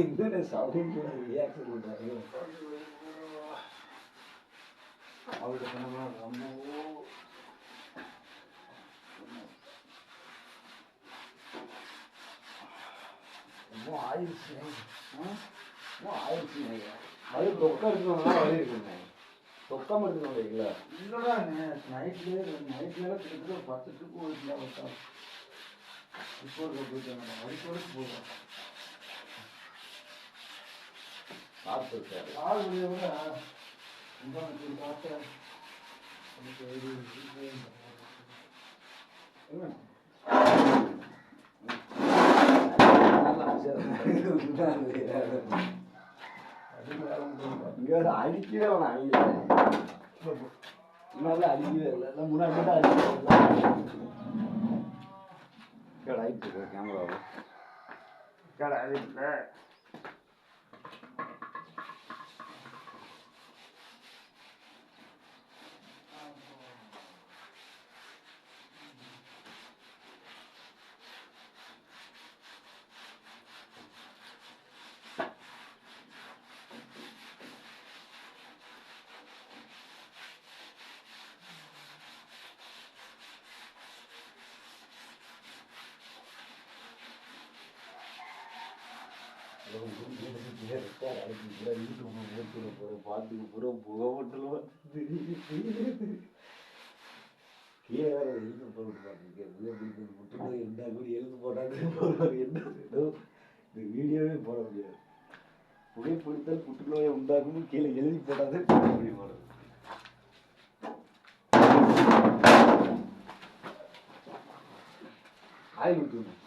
என்னென்ன sound reaction பண்ணுறாங்க அவளுக்கு நம்ம ரொம்ப ரொம்ப ஆயிடுச்சு ரொம்ப ஆயிடுச்சு வலி தொக்கா இருக்கணும்னா வலி இருக்குங்க தொக்கா மட்டும் இல்லைங்களா இல்லடா நைட்லேயே நைட்ல கிட்டத்தட்ட ஒரு பத்து ட்ரிப் ஓடிச்சுல ஒருத்தா இப்போ இருக்க போயிட்டு வந்தேன் வரைக்கும் போதும் சாப்பிட்டு ஆள் வெளியே விட ரொம்ப எனக்கு பார்த்து எனக்கு இது இது என்ன இங்க வேற அடிக்கவே வேணாம் அவங்க முன்னாடி அடிக்கவே இல்லை இல்லை முன்னாடி மட்டும் அடிக்கவே இல்லை ரைட் இருக்கு கேமராவை கடை இல்லை பாட்டுக்கு பூரா புகை மட்டும் கீழே வேற எழுத்து போட்டு பார்த்துருக்கேன் முட்டுநோய் என்ன கூட எழுத்து போட்டாங்க போடுவாங்க என்ன இந்த வீடியோவே போட முடியாது புகைப்பிடித்தல் புற்றுநோயை உண்டாக்கும் கீழே எழுதி போட்டாதே போட முடியும் போடுறது ஆயில் ஊற்றணும்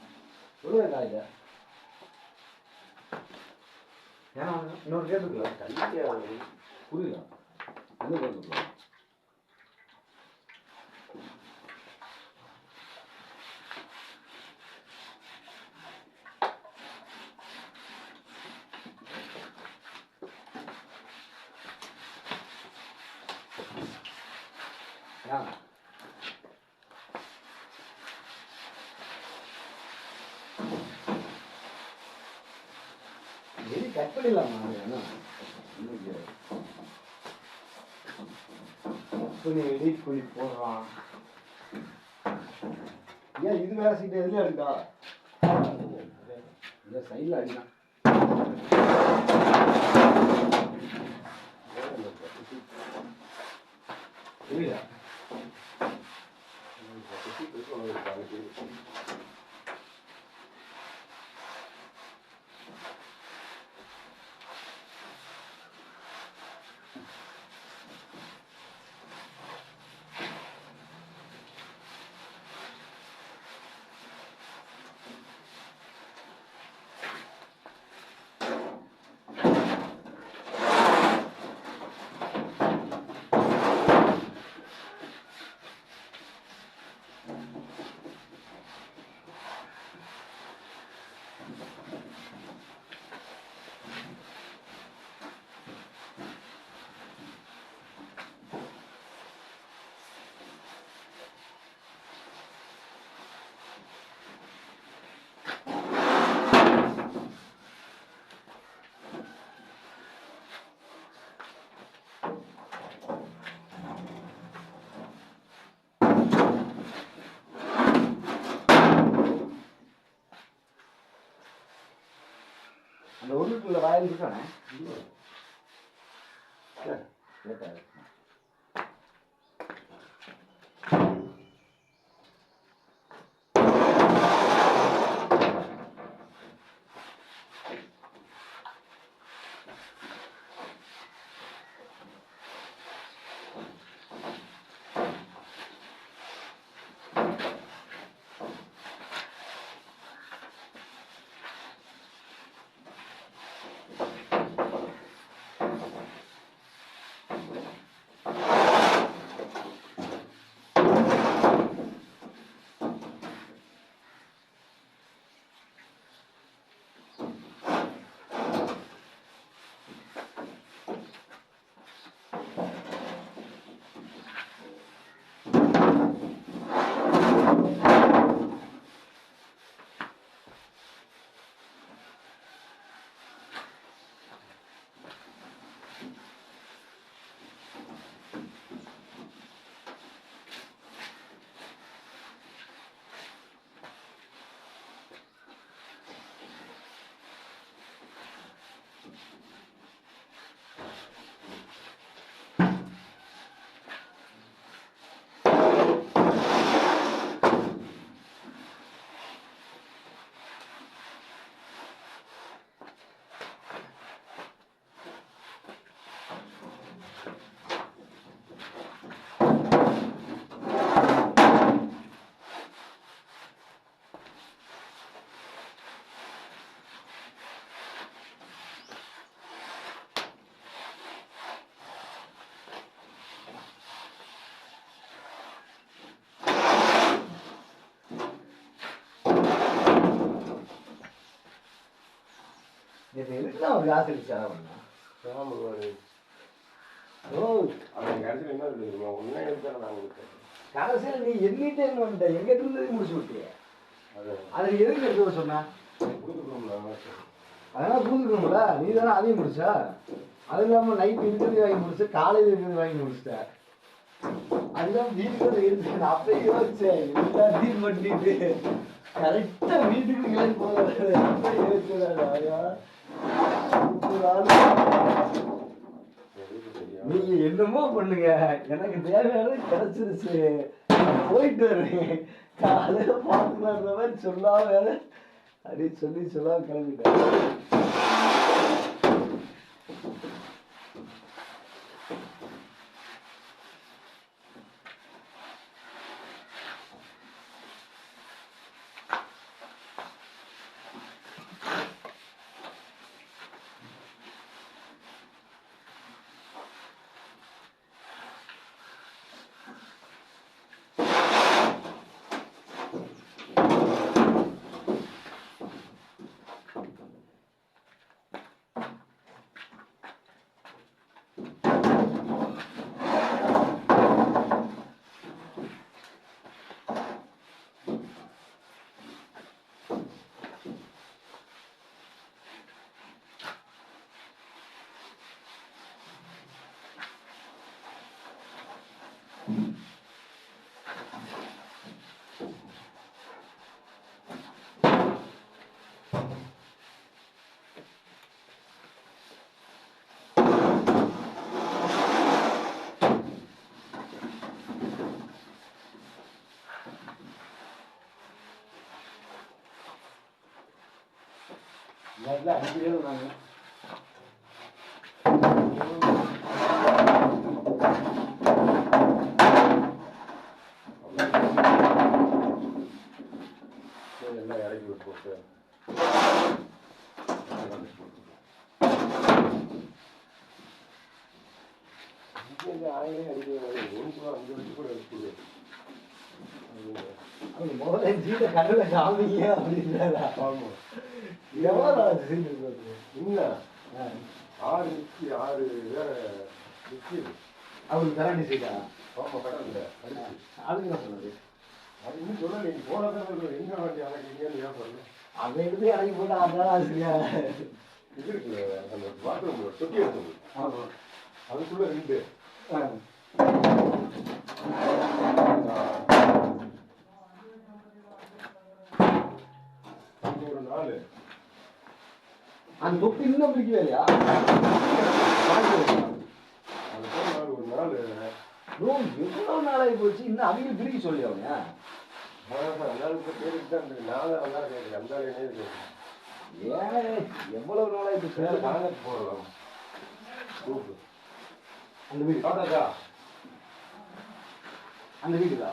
சொல்லுவேன் காய்ச்சா ஏன்னா இன்னொரு கேட்டுக்கல கல்லிக்கே புரியல என்ன பண்ணுறோம் Yeah. எது கட் பண்ணிடலாமா என்ன கட் பண்ணி எடிட் போடுறான் ஏன் இது வேற சீட் எதுல இருக்கா? இந்த சைடில் அடிக்கலாம் புரியுதா? बिल्कुल लगाया लिखा तो है। அடிச்சு செலவு பண்ணா ஆமாம் ஒரு ஓ அவன் கடைசியில் என்ன தெரியுமா ஒன்றே எடுத்தாரு நான் கொடுத்தேன். கடைசியில் நீ எண்ணிட்டே என்ன பண்ணிட்ட? எங்க இருந்தது முடிச்சு விட்டிய அது எதுக்கு எடுத்து சொன்னா? கொடுத்துருக்கோம்ல அதெல்லாம் புரிஞ்சுக்கணும்ல நீ தானே அதையும் முடிச்சா? அது இல்லாமல் நைட் இருக்கிறது வாங்கி முடிச்சு காலையில் இருக்கிறது வாங்கி முடிச்சிட்ட. அதுதான் இருக்கு நான் அப்பயே யோசிச்சேன். பண்ணிட்டு. கரெக்டாக வீட்டுக்கு கிளம்பி போகிறது அப்பயே யோசிச்சேன். நீங்க என்னமோ பண்ணுங்க. எனக்கு தேவையானது கிடைச்சிருச்சு. போயிட்டு வரேன். காலையில பார்த்துக்கலான்ற மாதிரி சொல்லாம வேற அப்படின்னு சொல்லி சொல்லாம கிளம்பிட்டேன். நல்லா அடிக்கவே நாங்க எல்லாம் இறக்கி விட்டு போட்டு இங்கே ஆயிரம் அடிக்கிறாங்க ஒரு கூட அஞ்சு வச்சு கூட எடுத்து ஜீத கண்ணுல காமிங்க அப்படின்றாரா ஆமாம் எவ்வளோ நாள் செஞ்சிருக்காரு இன்னும் ஆறு நிற்கி ஆறு வேற நிற்கிது அவருக்கு கரண்டி செய்தா? கடலில் அடிச்சு அதுக்கு என்ன சொன்னாரு அது இன்னும் சொல்ல நீங்கள் போனதான் எங்கே வண்டி அழைக்கிறீங்கன்னு ஏன் பண்ணல அவன் எடுத்து இறங்கி போட்டு அதனால ஆசிரியா. இது இருக்குல்ல அந்த பாத்ரூம் தொட்டி எடுத்தது ஆமாம் அதுக்குள்ள ரெண்டு அங்க ஒரு நாலு அந்த தொப்பி இன்னும் பிடிக்கவே இல்லையா? ஒரு நாலு ப்ரோ எவ்வளவு நாளாகி போச்சு இன்னும் அவங்க பிரிக்க சொல்லி அவங்க ஏன் எவ்வளவு நாளாகி போச்சு கூப்பு அந்த வீடு. அந்த வீடுதா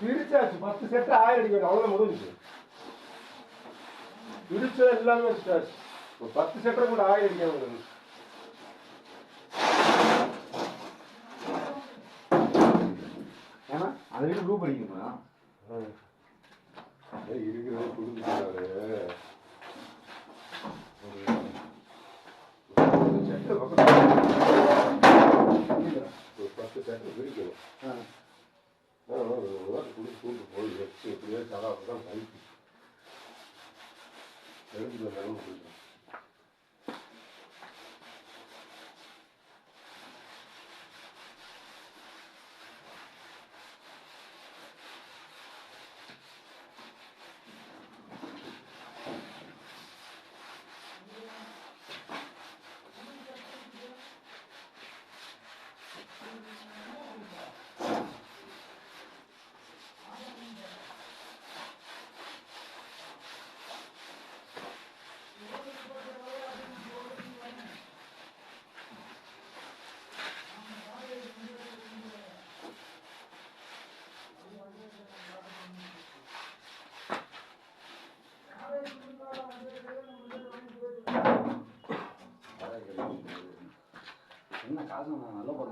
பிரிச்சாச்சு. பத்து செட்டு ஆயிரம் அவ்வளோ முடிஞ்சுச்சு. பிரிச்சா எல்லாமே வச்சுட்டாச்சு ஒரு பத்து செட்டை கூட ஆயிரம் அடிக்கணும் ஏன்னா அந்த வீடு ப்ளூ படிக்கணுமா இருக்கிறது கொடுத்துட்டாரு ஒரு பத்து செட்டை பிரிக்கணும் ஆ. குடி கூட்டு போய் வச்சு எப்படியோ தலா தான் bike Grande Leonardo Rodrigues. Né?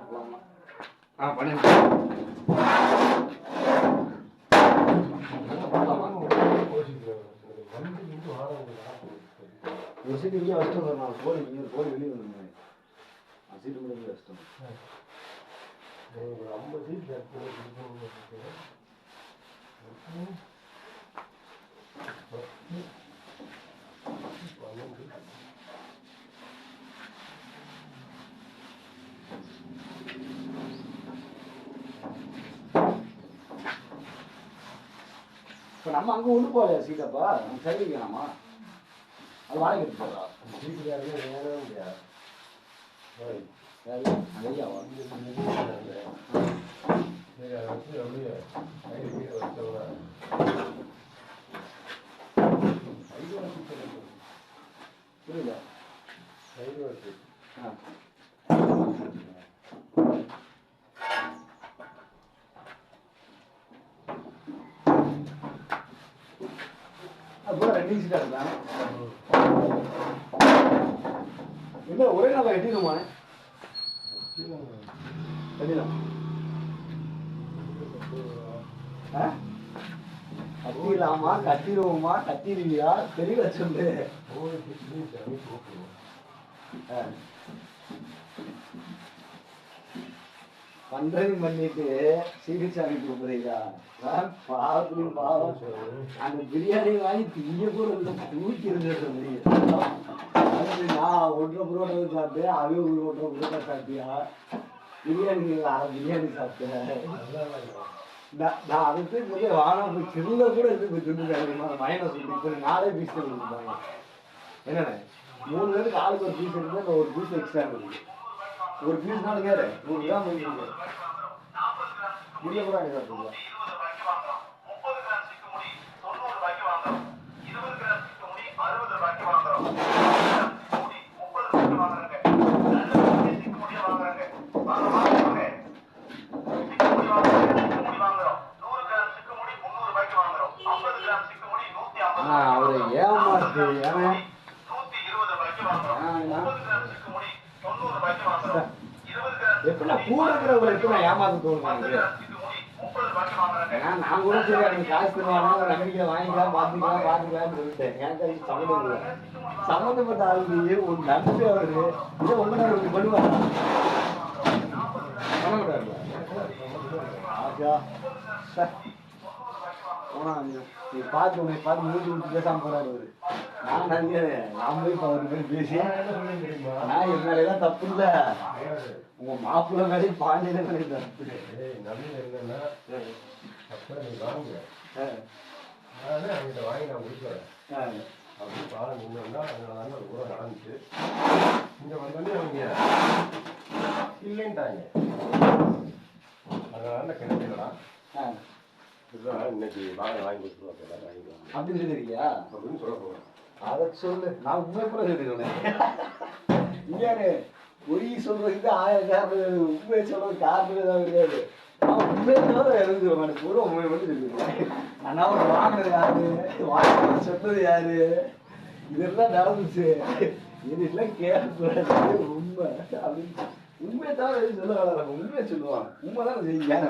வாடகை நாற்பது ஒரு சீட்டு இங்கே வச்சுட்டு வரும் நான் கோழி இங்கே ஒரு கோழி வெளியே வந்துருந்தேன் அந்த சீட்டு கூட இங்கே வச்சுட்டோம் எனக்கு ஒரு ஐம்பது சீட் இப்போ நம்ம அங்கே ஒன்று போகலையா சீட்டப்பா நம்ம சரி வைக்கலாமா அது வாடகை எடுத்து போகிறா சீட்டு யாருமே வேணவே முடியாது புரியல சீட்டாக இருக்கா என்ன ஒரே நாளில் கட்டிடுமானே கட்டிடலாம் கட்டிடலாமா? கட்டிடுவோமா? கட்டிடுவியா? தெரியல சொல்லு. ஆ. பண்ணிட்டு சீரிச்சாமி கூப்பிடுறீங்களா பாவத்துலையும் பாவம். அந்த பிரியாணி வாங்கி திங்க கூட இல்லை தூக்கி இருந்தது நான் ஒன்றரை புரோட்டா சாப்பிட்டேன் அவன் ஒரு ஒன்றரை புரோட்டா சாப்பிட்டியா? பிரியாணி அரை பிரியாணி சாப்பிட்டேன். நான் நான் அதுக்கு முதல்ல வாழ போய் சில்ல கூட இருந்து போய் தின்னு கிடைக்குமா மைனஸ் சொல்லி இப்போ பீஸ் கொடுத்துருப்பாங்க என்னண்ணே? மூணு பேருக்கு ஆளுக்கு ஒரு பீஸ் இருந்தால் ஒரு பீஸ் எக்ஸ்ட்ரா இருக்குது ஒரு பீஸ்னாலும் கேடு நூறு கிராம் முடியுது முடிய கூட வாங்கி சாப்பிடுங்களா அவரை ஏமாத்து ஏன்னா எப்படி நான் கூட இருக்கிறவங்களை எப்படி நான் ஏமாந்து தோணுவாங்க ஏன்னா நான் கூட சரி எனக்கு காசு தருவாங்க ஒரு நம்பிக்கையில் வாங்கிக்கலாம் பார்த்துக்கலாம் பார்த்துக்கலாம்னு சொல்லிட்டேன். எனக்கு அது சம்மந்தம் இல்லை. சம்மந்தப்பட்ட ஆளுக்கு ஒரு நம்பி வருது இதை ஒன்று நான் இப்படி பண்ணுவாரா? பண்ண மாட்டாருல ஆச்சா. ச. நீ நீ பார்த்து உன்னை பார்த்து மூஞ்சி விட்டு பேசாம போறாரு அவரு. நான் நினைக்கிறேன் நான் போய் இப்போ அவர்கிட்ட போய் பேசி நான் என் மேலாம் தப்பு இல்லை. உங்க மாப்பிள்ளை மேலே பாண்டியன மேலே தப்பு வாங்க. நானே ஆ. அப்படி பாலம் நின்னா அதனால தான் ஒரு கூட நடந்துச்சு இங்க வந்தோடனே அவங்க இல்லைன்ட்டாங்க. அதனால. இதுதான் இன்னைக்கு வாங்க வாங்கி கொடுத்துருவாங்க எல்லாரும் வாங்கிக்குவாங்க அப்படின்னு சொல்லிருக்கியா? அப்படின்னு சொல்ல போகிறேன் அதை சொல்லு. நான் உண்மை கூட சொல்லிருக்கேன். இங்கே பொய் சொல்றதுக்கு ஆயிரம் காரணம். உண்மையை சொல்றது காரணமே தான் கிடையாது. அவன் உண்மையை தவிர இருந்து அவன் பூரா உண்மை மட்டும் சொல்லிருக்கேன். ஆனா அவன் வாங்கினது யாரு? வாங்கினது சொன்னது யாரு? இதெல்லாம் நடந்துச்சு. இதெல்லாம் கேட்கக்கூடாது உண்மை அப்படின்னு உண்மையை தவிர சொல்ல உண்மையை சொல்லுவான் உண்மை தான் செய்ய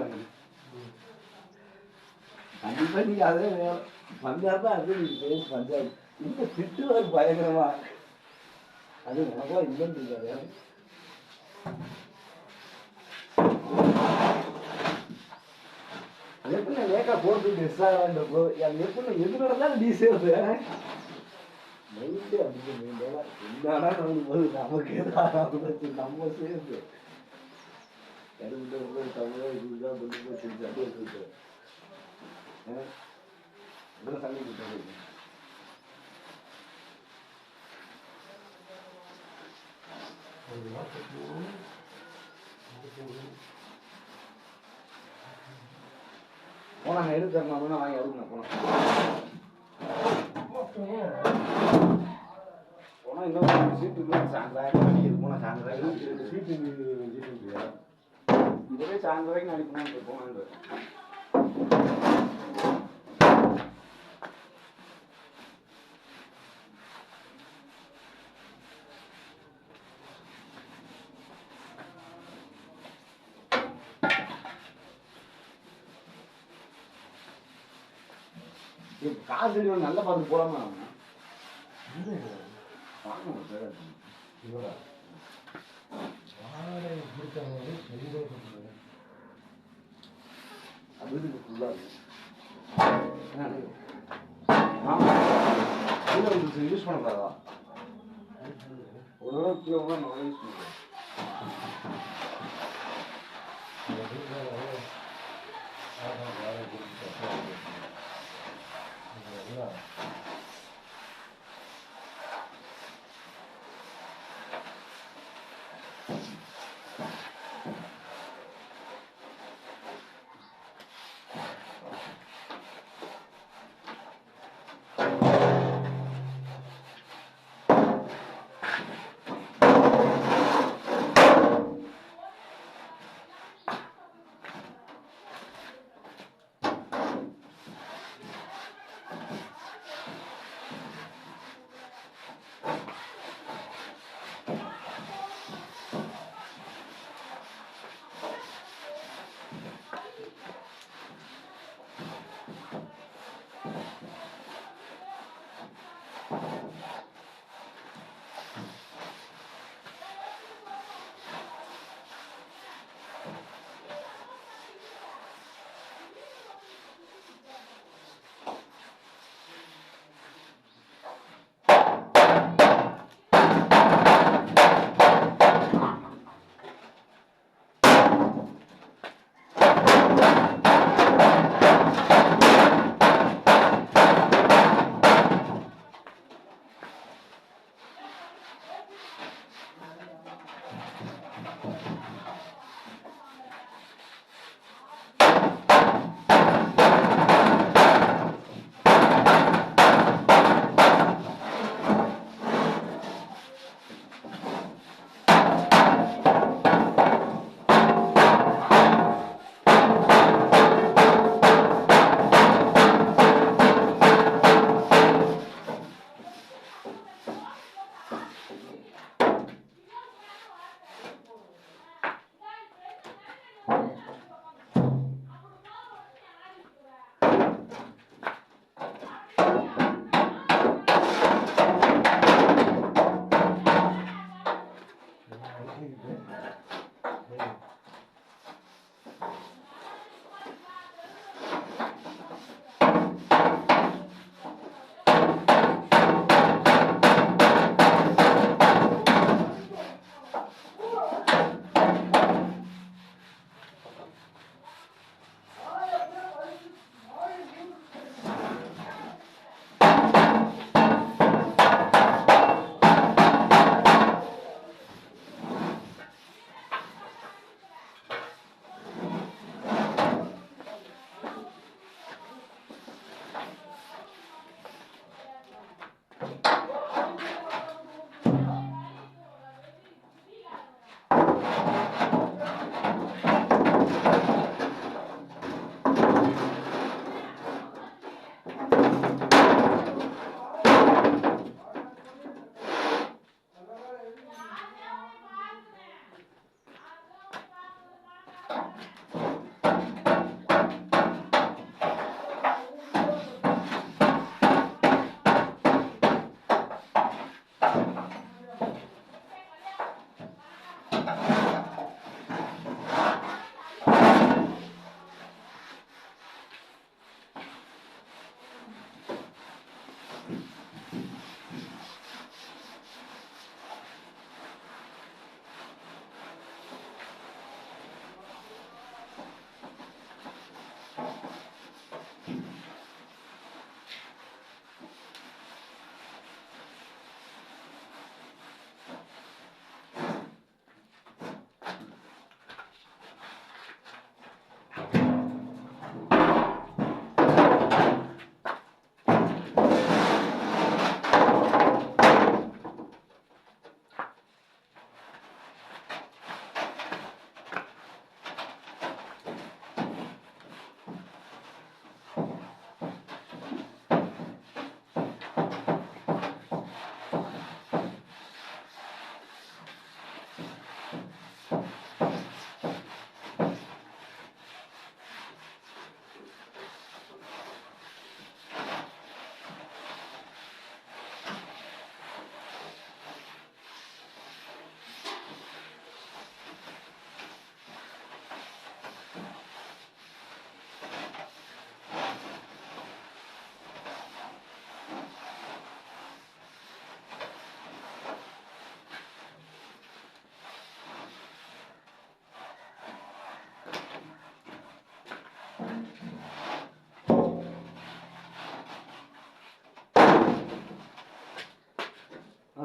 கண்டிப்பாக கண்டிப்பா நீங்க அதே வேணும் வந்தாதான் அது நீங்க பேசி இந்த இன்னும் திட்டுவார் பயங்கரமா அது உனக்கா இல்லைன்னு இருக்காது எப்படி நான் லேக்கா போட்டு மிஸ் ஆகலான்றப்போ எப்படி எது நடந்தாலும் நீ சேர்ந்து மைண்டு அப்படின்னு மைண்டா என்னடா நமக்கு போது நமக்கு ஏதாவது நம்ம சேர்ந்து கரும்பு தமிழ் இதுதான் கொண்டு போய் செஞ்சு அப்படியே சொல்லிட்டு இதெல்லாம் தண்ணி கொடுத்தாரு போனாங்க எடுத்து தரணும் வாங்கி எடுக்கணும் போனோம் போனா இன்னொரு சீட்டு சாயந்தரம் அடிக்கிறது போனா சாயந்தரம் சீட்டு இதுவே சாயந்தரம் வரைக்கும் போனாங்க காசு நல்லா பார்த்து போலாமா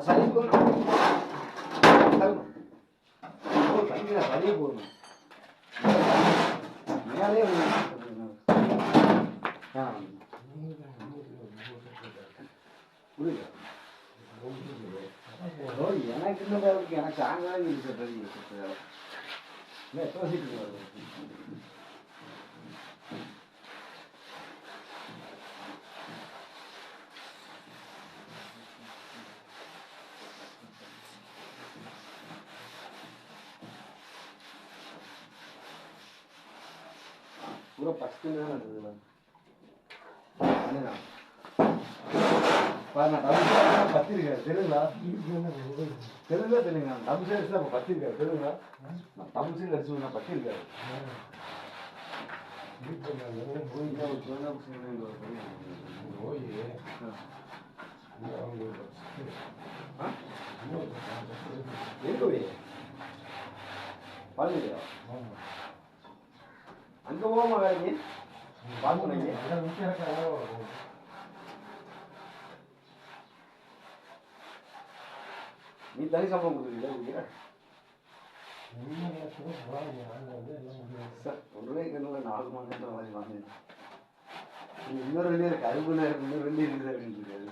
சளி போடணும் தள்ளணும் ஓ தங்கினா சளியை போடணும் மேலே புரியல ஓ, எனக்கு இந்த அளவுக்கு எனக்கு ஆங்காலே இருக்கு சரி இல்லை எத்தனை சீட்டு வருது பூரா பத்து தான் இருக்குதுல என்னண்ணா பாருண்ணா டபுள் பத்து இருக்காரு தெலுங்கா தெலுங்கா தமிழ் சைஸ் தான் பத்து இருக்காரு தெரியுங்களா டபுள் அடிச்சு பத்து இருக்காரு எங்க போய்? பழனியா அங்க போமா வேலைக்கு நீ தனி சம்பளம் கொடுக்குறீங்களா சார் ஒன்றே இல்லை நாலு மாதம் மாதிரி வாங்க இன்னும் ரெண்டு இருக்கு அறுபது நேரம் இன்னும் ரெண்டு இருக்குது அப்படின்னு இருக்காரு